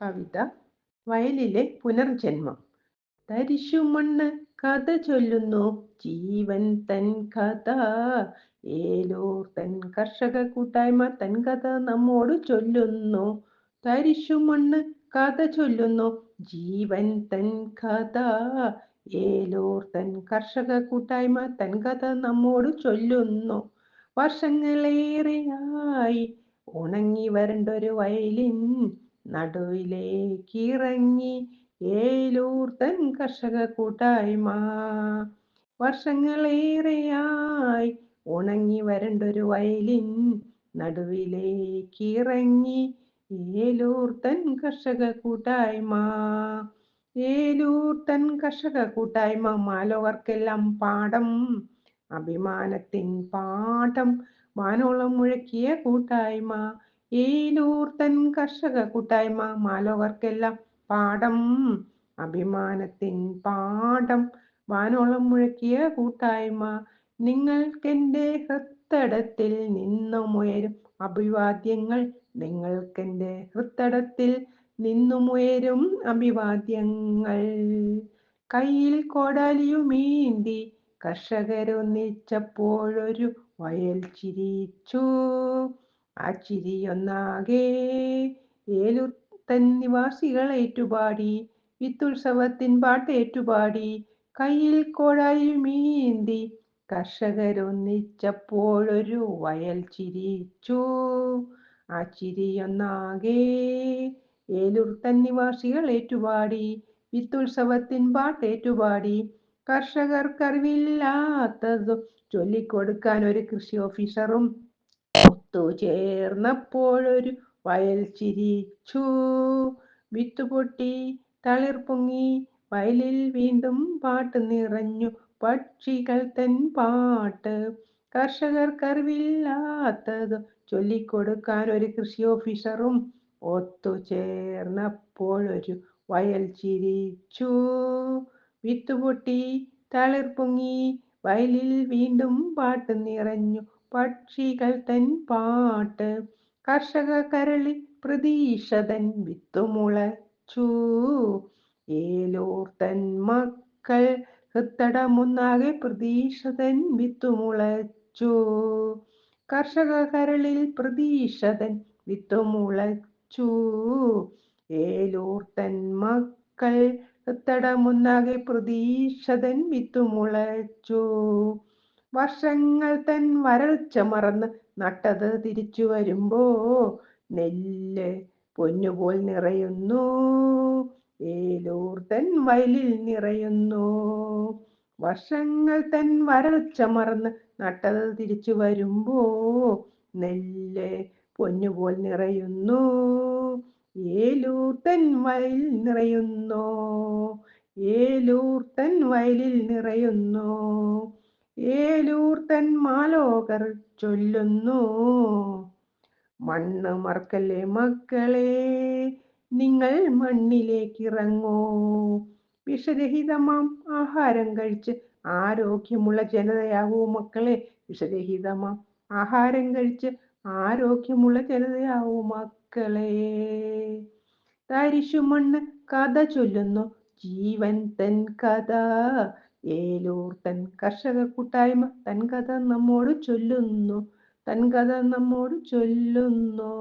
കവിത വയലിലെ പുനർജന്മം. തരിശുമണ്ണ് കഥ ചൊല്ലുന്നു. ജീവൻ തൻ കഥ. ഏലൂർ തൻ കർഷക കൂട്ടായ്മ തൻ കഥ നമ്മോട് ചൊല്ലുന്നു. തരിശുമണ്ണ് കഥ ചൊല്ലുന്നു. ജീവൻ തൻ കഥ. ഏലൂർ തൻ കർഷക കൂട്ടായ്മ തൻ കഥ നമ്മോട് ചൊല്ലുന്നു. വർഷങ്ങളേറെയായി ഉണങ്ങി വരണ്ടൊരു വയലിൻ നടുവിലേക്കിറങ്ങി ഏലൂർ തൻ കർഷക കൂട്ടായ്മ. വർഷങ്ങളേറെയായി ഉണങ്ങി വരണ്ടൊരു വയലിൻ നടുവിലേക്കിറങ്ങി ഏലൂർ തൻ കർഷക കൂട്ടായ്മ. ഏലൂർ തൻ കർഷക കൂട്ടായ്മ മാലോവർക്കെല്ലാം പാഠം അഭിമാനത്തിൻ പാഠം വാനോളം മുഴക്കിയ കൂട്ടായ്മ. ഏലൂർ നൂർത്തൻ കർഷക കൂട്ടായ്മ മാലോകർക്കെല്ലാം പാഠം അഭിമാനത്തിൻ പാഠം വാനോളം മുഴക്കിയ കൂട്ടായ്മ നിങ്ങൾക്കെന്റെ ഹൃത്തടത്തിൽ നിന്നുമുയരും. അഭിവാദ്യങ്ങൾ നിങ്ങൾക്കെന്റെ ഹൃത്തടത്തിൽ നിന്നുമുയരും അഭിവാദ്യങ്ങൾ. കയ്യിൽ കോടാലിയുമേന്തി കർഷകരൊന്നിച്ചപ്പോഴൊരു വയൽ ചിരിച്ചു. ആ ചിരിയൊന്നാകെ ഏലൂർ തൻ നിവാസികൾ ഏറ്റുപാടി വിത്തുത്സവത്തിൻ പാട്ടേറ്റുപാടി കയ്യിൽ കോഴായി മീന്തി കർഷകരൊന്നിച്ചപ്പോഴൊരു വയൽ ചിരിച്ചു. ആ ചിരിയൊന്നാകെ ഏലൂർ തൻ നിവാസികൾ ഏറ്റുപാടി വിത്തുത്സവത്തിൻ പാട്ടേറ്റുപാടി കർഷകർക്കറിവില്ലാത്തതും ചൊല്ലിക്കൊടുക്കാൻ ഒരു കൃഷി ഓഫീസറും ഒത്തുചേർന്നപ്പോഴൊരു വയൽ ചിരിച്ചു. വിത്തുപൊട്ടി തളിർ പൊങ്ങി വയലിൽ വീണ്ടും പാട്ട് നിറഞ്ഞു. പക്ഷികൾ തൻ പാട്ട് കർഷകർ കറിവില്ലാത്തത് ചൊല്ലിക്കൊടുക്കാൻ ഒരു കൃഷി ഓഫീസറും ഒത്തുചേർന്നപ്പോഴൊരു വയൽ ചിരിച്ചു. വിത്തുപൊട്ടി തളിർ പൊങ്ങി വയലിൽ വീണ്ടും പാട്ട് നിറഞ്ഞു. പക്ഷികൾ തൻ പാട്ട് കർഷക കരളി പ്രതീക്ഷതൻ വിത്തുമുളച്ചു ഏലൂർ തൻ മക്കൾ ഹൃത്തടമൊന്നാകെ പ്രതീക്ഷതൻ വിത്തുമുളച്ചു കർഷക കരളിൽ പ്രതീക്ഷതൻ വിത്തുമുളച്ചു ഏലൂർ തൻ മക്കൾ ഹൃത്തടമൊന്നാകെ പ്രതീക്ഷതൻ വിത്തുമുളച്ചു വർഷങ്ങൾ തൻ വരൾച്ച മറന്ന് നട്ടത് തിരിച്ചു വരുമ്പോ നെല്ല് പൊന്നുപോൽ നിറയുന്നു. ഏലൂർ തൻ വയലിൽ നിറയുന്നു. വർഷങ്ങൾ തൻ വരൾച്ച മറന്ന് നട്ടത് തിരിച്ചു വരുമ്പോ നെല്ല് പൊന്നുപോൽ നിറയുന്നു. ഏലൂർ തൻ വയലിൽ നിറയുന്നു. ഏലൂർ തൻ വയലിൽ നിറയുന്നു. ഏലൂർ തൻ മാലോകർ ചൊല്ലുന്നു. മണ്ണ് മറക്കല്ലേ മക്കളെ? നിങ്ങൾ മണ്ണിലേക്ക് ഇറങ്ങൂ വിഷരഹിതമാം ആഹാരം കഴിച്ച് ആരോഗ്യമുള്ള ജനതയാവൂ മക്കളെ. വിഷരഹിതമാം ആഹാരം കഴിച്ച് ആരോഗ്യമുള്ള ജനതയാവൂ മക്കളെ. തരിശു മണ്ണ് കഥ ചൊല്ലുന്നു. ജീവൻ തൻ കഥ. ഏലൂർ തൻ കർഷക കൂട്ടായ്മ തൻ കഥ നമ്മോട് ചൊല്ലുന്നു തൻ കഥ നമ്മോട് ചൊല്ലുന്നു.